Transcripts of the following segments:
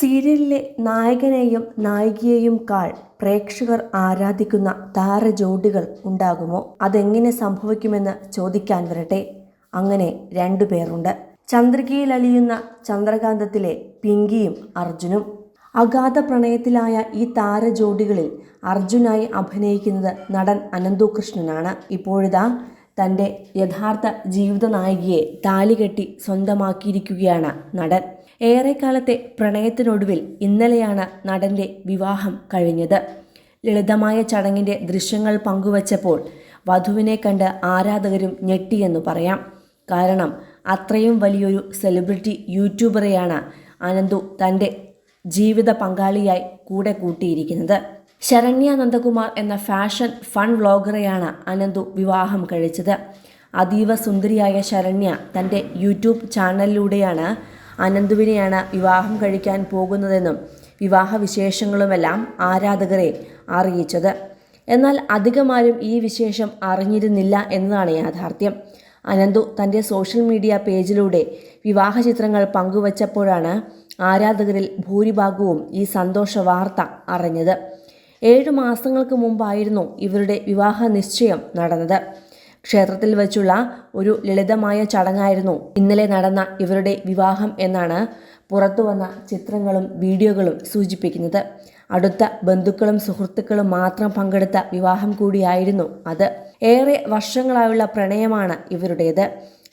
സീരിയലിലെ നായകനെയും നായികയെയും കാൾ പ്രേക്ഷകർ ആരാധിക്കുന്ന താരജോഡികൾ ഉണ്ടാകുമോ? അതെങ്ങനെ സംഭവിക്കുമെന്ന് ചോദിക്കാൻ വരട്ടെ. അങ്ങനെ രണ്ടു പേരുണ്ട്. ചന്ദ്രികയിൽ അലിയുന്ന ചന്ദ്രകാന്തത്തിലെ പിങ്കിയും അർജുനും. അഗാധ പ്രണയത്തിലായ ഈ താരജോഡികളിൽ അർജുനായി അഭിനയിക്കുന്നത് നടൻ അനന്തുകൃഷ്ണനാണ്. ഇപ്പോഴിതാ തന്റെ യഥാർത്ഥ ജീവിത നായികയെ താലികെട്ടി സ്വന്തമാക്കിയിരിക്കുകയാണ് നടൻ. ഏറെക്കാലത്തെ പ്രണയത്തിനൊടുവിൽ ഇന്നലെയാണ് നടന്റെ വിവാഹം കഴിഞ്ഞത്. ലളിതമായ ചടങ്ങിന്റെ ദൃശ്യങ്ങൾ പങ്കുവച്ചപ്പോൾ വധുവിനെ കണ്ട് ആരാധകരും ഞെട്ടിയെന്നു പറയാം. കാരണം അത്രയും വലിയൊരു സെലിബ്രിറ്റി യൂട്യൂബറെയാണ് അനന്തു തന്റെ ജീവിത പങ്കാളിയായി കൂടെ കൂട്ടിയിരിക്കുന്നത്. ശരണ്യ നന്ദകുമാർ എന്ന ഫാഷൻ ഫൺ വ്ളോഗറെയാണ് അനന്തു വിവാഹം കഴിച്ചത്. അതീവ സുന്ദരിയായ ശരണ്യ തന്റെ യൂട്യൂബ് ചാനലിലൂടെയാണ് അനന്തുവിനെയാണ് വിവാഹം കഴിക്കാൻ പോകുന്നതെന്നും വിവാഹ വിശേഷങ്ങളുമെല്ലാം ആരാധകരെ അറിയിച്ചത്. എന്നാൽ അധികമാരും ഈ വിശേഷം അറിഞ്ഞിരുന്നില്ല എന്നതാണ് യാഥാർത്ഥ്യം. അനന്തു തന്റെ സോഷ്യൽ മീഡിയ പേജിലൂടെ വിവാഹ ചിത്രങ്ങൾ പങ്കുവച്ചപ്പോഴാണ് ആരാധകരിൽ ഭൂരിഭാഗവും ഈ സന്തോഷ വാർത്ത അറിഞ്ഞത്. ഏഴു മാസങ്ങൾക്ക് മുമ്പായിരുന്നു ഇവരുടെ വിവാഹ നിശ്ചയം നടന്നത്. ക്ഷേത്രത്തിൽ വെച്ചുള്ള ഒരു ലളിതമായ ചടങ്ങായിരുന്നു ഇന്നലെ നടന്ന ഇവരുടെ വിവാഹം എന്നാണ് പുറത്തു വന്ന ചിത്രങ്ങളും വീഡിയോകളും സൂചിപ്പിക്കുന്നത്. അടുത്ത ബന്ധുക്കളും സുഹൃത്തുക്കളും മാത്രം പങ്കെടുത്ത വിവാഹം കൂടിയായിരുന്നു അത്. ഏറെ വർഷങ്ങളായുള്ള പ്രണയമാണ് ഇവരുടേത്.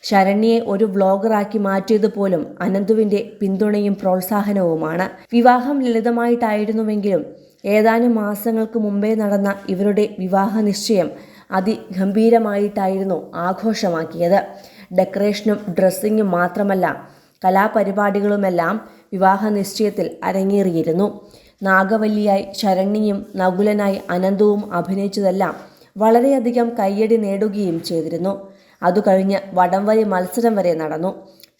ശരണ്യെ ഒരു വ്ളോഗറാക്കി മാറ്റിയത് പോലും അനന്തുവിന്റെ പിന്തുണയും പ്രോത്സാഹനവുമാണ്. വിവാഹം ലളിതമായിട്ടായിരുന്നുവെങ്കിലും ഏതാനും മാസങ്ങൾക്ക് മുമ്പേ നടന്ന ഇവരുടെ വിവാഹ നിശ്ചയം അതിഗംഭീരമായിട്ടായിരുന്നു ആഘോഷമാക്കിയത്. ഡെക്കറേഷനും ഡ്രസ്സിങ്ങും മാത്രമല്ല കലാപരിപാടികളുമെല്ലാം വിവാഹ നിശ്ചയത്തിൽ അരങ്ങേറിയിരുന്നു. നാഗവല്ലിയായി ശരണ്യയും നകുലനായി അനന്തവും അഭിനയിച്ചതെല്ലാം വളരെയധികം കയ്യടി നേടുകയും ചെയ്തിരുന്നു. അതുകഴിഞ്ഞ് വടംവലി മത്സരം വരെ നടന്നു.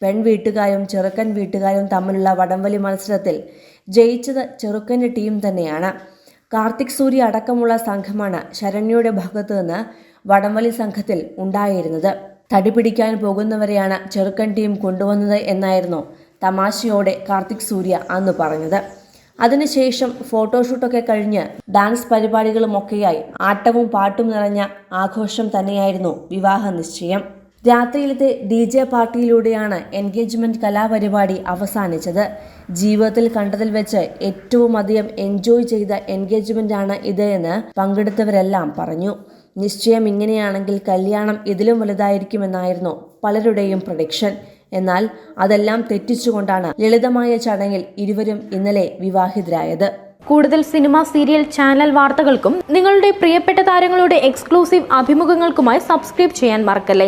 പെൺവീട്ടുകാരും ചെറുക്കൻ വീട്ടുകാരും തമ്മിലുള്ള വടംവലി മത്സരത്തിൽ ജയിച്ചത് ചെറുക്കന്റെ ടീം തന്നെയാണ്. കാർത്തിക് സൂര്യ അടക്കമുള്ള സംഘമാണ് ശരണ്യയുടെ ഭാഗത്തു നിന്ന് വടംവലി സംഘത്തിൽ ഉണ്ടായിരുന്നത്. തടി പിടിക്കാൻ പോകുന്നവരെയാണ് ചെറുക്കൻ ടീം കൊണ്ടുവന്നത് എന്നായിരുന്നു തമാശയോടെ കാർത്തിക് സൂര്യ അന്ന് പറഞ്ഞത്. അതിനുശേഷം ഫോട്ടോഷൂട്ടൊക്കെ കഴിഞ്ഞ് ഡാൻസ് പരിപാടികളുമൊക്കെയായി ആട്ടവും പാട്ടും നിറഞ്ഞ ആഘോഷം തന്നെയായിരുന്നു വിവാഹ നിശ്ചയം. രാത്രിയിലത്തെ ഡി ജെ പാർട്ടിയിലൂടെയാണ് എൻഗേജ്മെന്റ് കലാപരിപാടി അവസാനിച്ചത്. ജീവിതത്തിൽ കണ്ടതിൽ വെച്ച് ഏറ്റവും അധികം എൻജോയ് ചെയ്ത എൻഗേജ്മെന്റ് ആണ് ഇത് എന്ന് പങ്കെടുത്തവരെല്ലാം പറഞ്ഞു. നിശ്ചയം ഇങ്ങനെയാണെങ്കിൽ കല്യാണം ഇതിലും വലുതായിരിക്കുമെന്നായിരുന്നു പലരുടെയും പ്രഡിക്ഷൻ എന്നാൽ അതെല്ലാം തെറ്റിച്ചുകൊണ്ടാണ് ലളിതമായ ചടങ്ങിൽ ഇരുവരും ഇന്നലെ വിവാഹിതരായത്. കൂടുതൽ സിനിമ സീരിയൽ ചാനൽ വാർത്തകൾക്കും നിങ്ങളുടെ പ്രിയപ്പെട്ട താരങ്ങളുടെ എക്സ്ക്ലൂസീവ് അഭിമുഖങ്ങൾക്കുമായി സബ്സ്ക്രൈബ് ചെയ്യാൻ മറക്കല്ലേ?